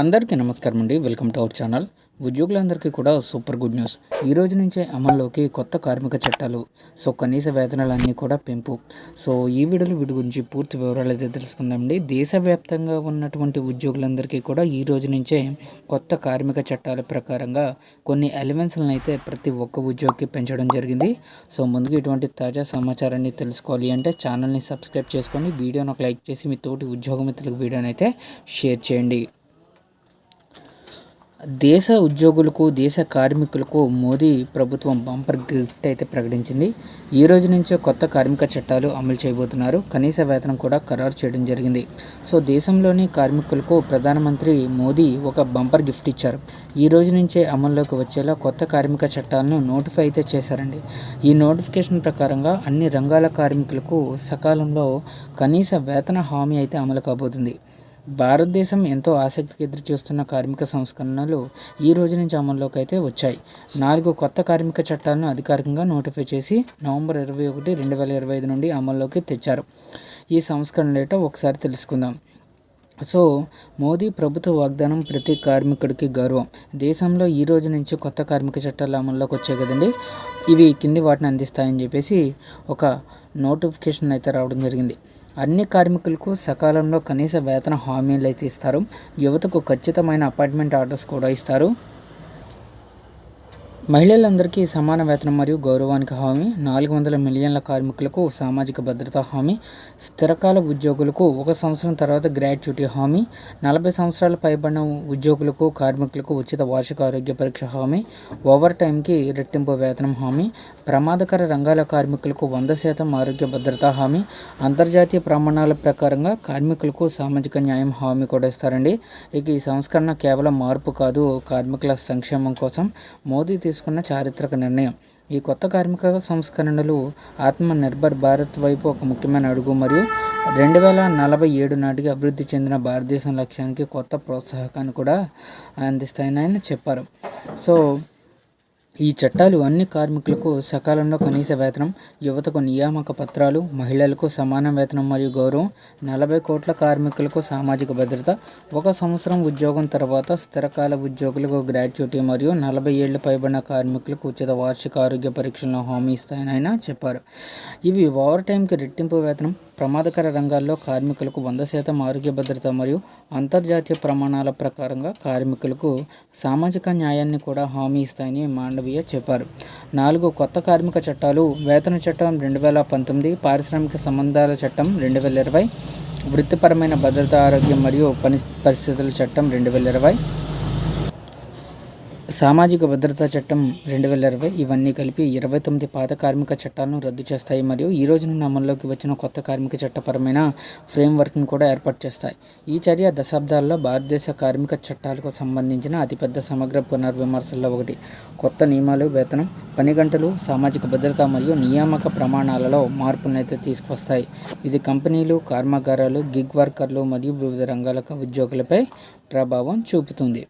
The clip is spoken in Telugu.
అందరికీ నమస్కారం అండి. Welcome to our channel. ఉద్యోగులందరికీ కూడా సూపర్ గుడ్ న్యూస్. ఈ రోజు నుంచే అమల్లోకి కొత్త కార్మిక చట్టాలు సో కనీస వేతనాలన్నీ కూడా పెంపు. సో ఈ వీడియోలో వీటి గురించి పూర్తి వివరాలు అయితే తెలుసుకుందామండి దేశవ్యాప్తంగా ఉన్నటువంటి ఉద్యోగులందరికీ కూడా ఈ రోజు నుంచే కొత్త కార్మిక చట్టాల ప్రకారంగా కొన్ని ఎలిమెంట్స్లను అయితే ప్రతి ఒక్క ఉద్యోగికి పెంచడం జరిగింది. సో ముందుగా ఇటువంటి తాజా సమాచారాన్ని తెలుసుకోవాలి అంటే ఛానల్ని సబ్స్క్రైబ్ చేసుకొని వీడియోని ఒక లైక్ చేసి మీ తోటి ఉద్యోగ మిత్రులకు వీడియోని అయితే షేర్ చేయండి. దేశ ఉద్యోగులకు దేశ కార్మికులకు మోదీ ప్రభుత్వం బంపర్ గిఫ్ట్ అయితే ప్రకటించింది. ఈ రోజు నుంచే కొత్త కార్మిక చట్టాలు అమలు చేయబోతున్నారు. కనీస వేతనం కూడా ఖరారు చేయడం జరిగింది. సో దేశంలోని కార్మికులకు ప్రధానమంత్రి మోదీ ఒక బంపర్ గిఫ్ట్ ఇచ్చారు. ఈ రోజు నుంచే అమల్లోకి వచ్చేలా కొత్త కార్మిక చట్టాలను నోటిఫై అయితే చేశారండి. ఈ నోటిఫికేషన్ ప్రకారంగా అన్ని రంగాల కార్మికులకు సకాలంలో కనీస వేతన హామీ అయితే అమలు కాబోతుంది. భారతదేశం ఎంతో ఆసక్తికి ఎదురు చూస్తున్న కార్మిక సంస్కరణలు ఈ రోజు నుంచి అమల్లోకి అయితే వచ్చాయి. నాలుగు కొత్త కార్మిక చట్టాలను అధికారికంగా నోటిఫై చేసి నవంబర్ ఇరవై ఒకటి రెండు వేల ఇరవై ఐదు నుండి అమల్లోకి తెచ్చారు. ఈ సంస్కరణలు ఏటో ఒకసారి తెలుసుకుందాం. సో మోదీ ప్రభుత్వ వాగ్దానం ప్రతి కార్మికుడికి గౌరవం. దేశంలో ఈ రోజు నుంచి కొత్త కార్మిక చట్టాలు అమల్లోకి వచ్చాయి కదండి. ఇవి కింది వాటిని అందిస్తాయని చెప్పేసి ఒక నోటిఫికేషన్ అయితే రావడం జరిగింది. అన్ని కార్మికులకు సకాలంలో కనీస వేతన హామీలు అయితే ఇస్తారు. యువతకు ఖచ్చితమైన అపార్ట్మెంట్ ఆర్డర్స్ కూడా ఇస్తారు. మహిళలందరికీ సమాన వేతనం మరియు గౌరవానికి హామీ నాలుగు వందల మిలియన్ల కార్మికులకు సామాజిక భద్రతా హామీ స్థిరకాల ఉద్యోగులకు ఒక సంవత్సరం తర్వాత గ్రాట్యుటీ హామీ నలభై సంవత్సరాలు పైబడిన ఉద్యోగులకు కార్మికులకు ఉచిత వార్షిక ఆరోగ్య పరీక్ష హామీ ఓవర్ టైంకి రెట్టింపు వేతనం హామీ ప్రమాదకర రంగాల కార్మికులకు వంద శాతం ఆరోగ్య భద్రతా హామీ అంతర్జాతీయ ప్రమాణాల ప్రకారంగా కార్మికులకు సామాజిక న్యాయం హామీ కూడా ఇస్తారండి. ఇక ఈ సంస్కరణ కేవలం మార్పు కాదు కార్మికుల సంక్షేమం కోసం మోదీ తీసుకున్న చారిత్రక నిర్ణయం. ఈ కొత్త కార్మిక సంస్కరణలు ఆత్మ నిర్భర్ భారత్ వైపు ఒక ముఖ్యమైన అడుగు మరియు రెండు వేల నలభై ఏడు నాటికి అభివృద్ధి చెందిన భారతదేశం లక్ష్యానికి కొత్త ప్రోత్సాహకాన్ని కూడా అందిస్తాయని ఆయన చెప్పారు. సో ఈ చట్టాలు అన్ని కార్మికులకు సకాలంలో కనీస వేతనం యువతకు నియామక పత్రాలు మహిళలకు సమాన వేతనం మరియు గౌరవం నలభై కోట్ల కార్మికులకు సామాజిక భద్రత ఒక సంవత్సరం ఉద్యోగం తర్వాత స్థిరకాల ఉద్యోగులకు గ్రాట్యుటీ మరియు నలభై ఏళ్ళు పైబడిన కార్మికులకు ఉచిత వార్షిక ఆరోగ్య పరీక్షలను హామీ ఇస్తాయని ఆయన చెప్పారు. ఇవి ఓవర్ టైంకి రెట్టింపు వేతనం ప్రమాదకర రంగాల్లో కార్మికులకు వంద శాతం ఆరోగ్య భద్రత మరియు అంతర్జాతీయ ప్రమాణాల ప్రకారంగా కార్మికులకు సామాజిక న్యాయాన్ని కూడా హామీ ఇస్తాయని మాండవీయ చెప్పారు. నాలుగు కొత్త కార్మిక చట్టాలు వేతన చట్టం రెండు వేల పంతొమ్మిది పారిశ్రామిక సంబంధాల చట్టం రెండు వేల ఇరవై వృత్తిపరమైన భద్రత ఆరోగ్యం మరియు పని పరిస్థితుల చట్టం రెండు వేల ఇరవై సామాజిక భద్రతా చట్టం రెండు వేల ఇరవై ఇవన్నీ కలిపి ఇరవై తొమ్మిది పాత కార్మిక చట్టాలను రద్దు చేస్తాయి. మరియు ఈ రోజు నుండి అమల్లోకి వచ్చిన కొత్త కార్మిక చట్టపరమైన ఫ్రేమ్వర్క్ను కూడా ఏర్పాటు చేస్తాయి. ఈ చర్య దశాబ్దాల్లో భారతదేశ కార్మిక చట్టాలకు సంబంధించిన అతిపెద్ద సమగ్ర పునర్విమర్శల్లో ఒకటి. కొత్త నియమాలు వేతనం పని గంటలు సామాజిక భద్రత మరియు నియామక ప్రమాణాలలో మార్పునైతే తీసుకొస్తాయి. ఇది కంపెనీలు కర్మాగారాలు గిగ్ వర్కర్లు మరియు వివిధ రంగాల ఉద్యోగులపై ప్రభావం చూపుతుంది.